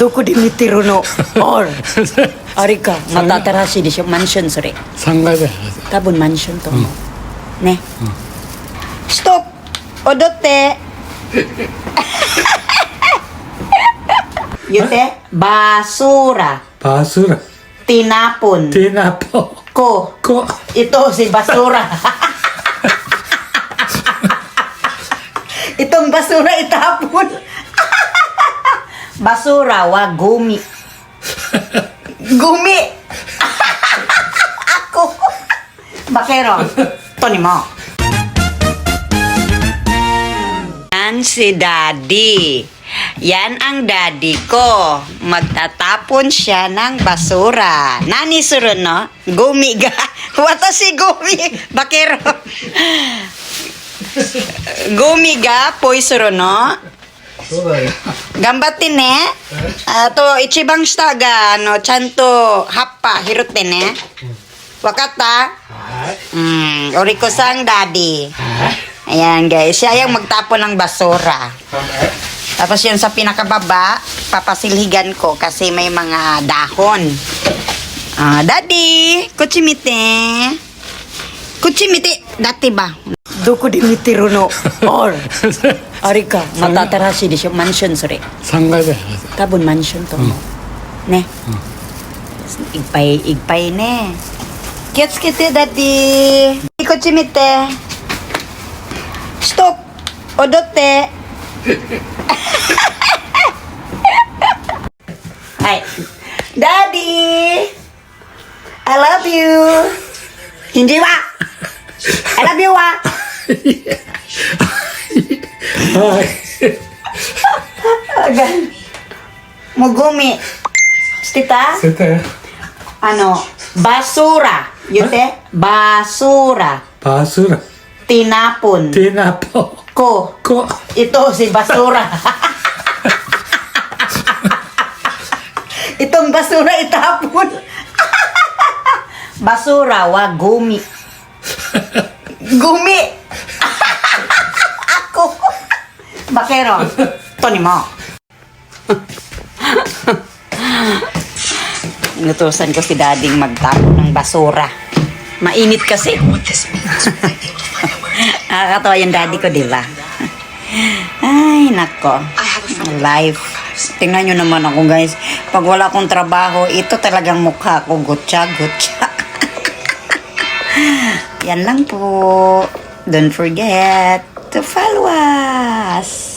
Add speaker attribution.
Speaker 1: どこで見てるのor あれかまた新しいでしょマンションそれ
Speaker 2: 3階だよ
Speaker 1: 多分マンションと思う、ね、ストップ踊って言ってバスーラ
Speaker 2: basura
Speaker 1: tinapon
Speaker 2: tinapo
Speaker 1: ko
Speaker 2: ko
Speaker 1: ito si basura itong basura itapon basura wa gumi gumi ako bakero Tony mo yan si daddy yan ang daddy ko. Magtatapon siya ng basura. Nani suro no? Gumi ga. Wata si gumi. Bakero. gumi ga. Poy suro no?
Speaker 2: そうだよ
Speaker 1: 頑張ってね。あと、一番下が、あの、ちゃんと葉っぱ拾ってね。わかった
Speaker 2: はい
Speaker 1: Hmm, Oriko sang daddy. Ayan guys, siya yung magtapon ng basura. Tapos yun sa pinakababa, papasilhigan ko kasi may mga dahon. Ah, daddy, kuchimite. Kuchimite, dati ba? どこで見てるの or あれかまた新しいでしょマンションそれ
Speaker 2: 3階だよ
Speaker 1: 多分マンションと思う、ね、いっぱいいっぱいね気をつけてダディこっち見てストップ踊ってはいダディ I love you hindi wa I love you wa
Speaker 2: は
Speaker 1: ay.
Speaker 2: Agad. Mugumi. Tita? Sete.
Speaker 1: Ano? Basura. Yute? Basura.
Speaker 2: Basura.
Speaker 1: Tinapon.
Speaker 2: Tinapo.
Speaker 1: Ko.
Speaker 2: Ko.
Speaker 1: Ito si basura. Itong basura itapon. basura wa gumi. gumi. Bakero. Tony mo. Inutusan ko si dading magtapon ng basura. Mainit kasi. Nakakatawa yung daddy ko, di ba? Ay, nako. Life. Tingnan nyo naman ako, guys. Pag wala akong trabaho, ito talagang mukha ko. Gutya, gutya. Yan lang po. Don't forget to follow us.